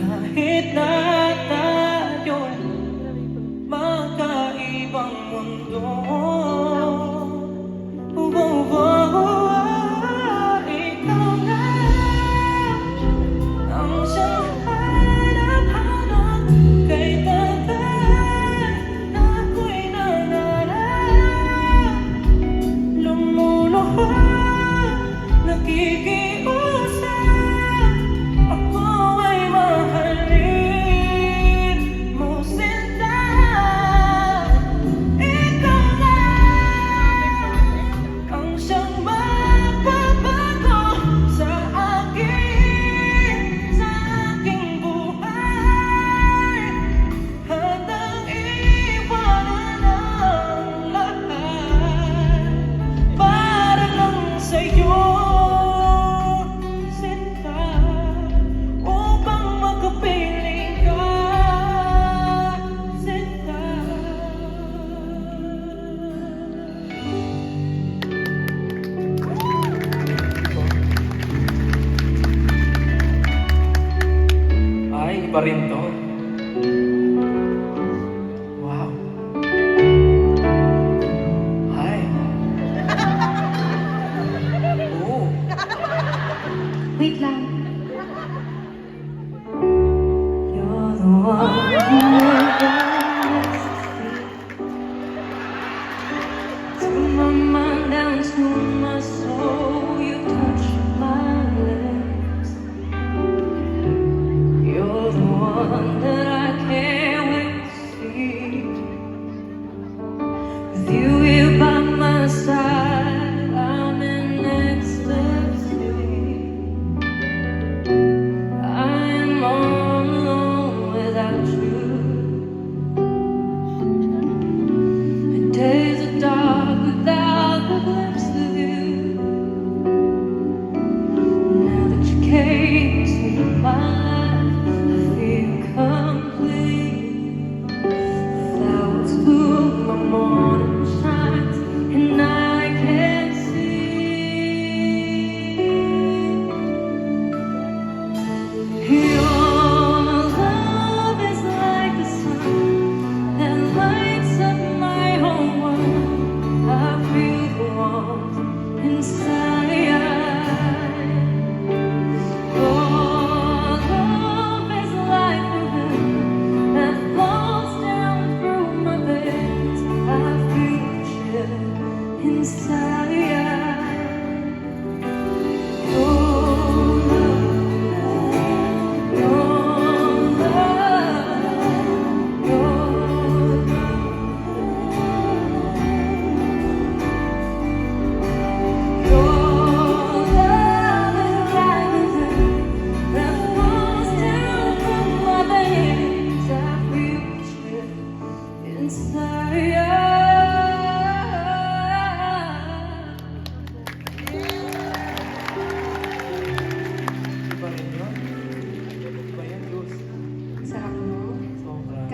Kahit na tayo magkaibang mundo pa rin to.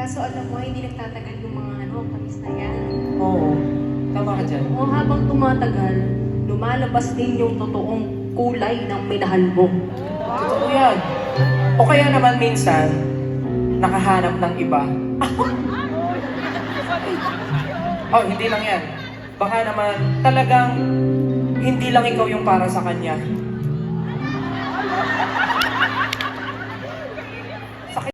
Kaso alam mo, hindi nagtatagal yung mga ano, kamis na yan. Oo. Tama ka dyan. O habang tumatagal, lumalabas din yung totoong kulay ng minahal mo. Totoo yan. O kaya naman minsan, nakahanap ng iba. oh, hindi lang yan. Baka naman talagang hindi lang ikaw yung para sa kanya.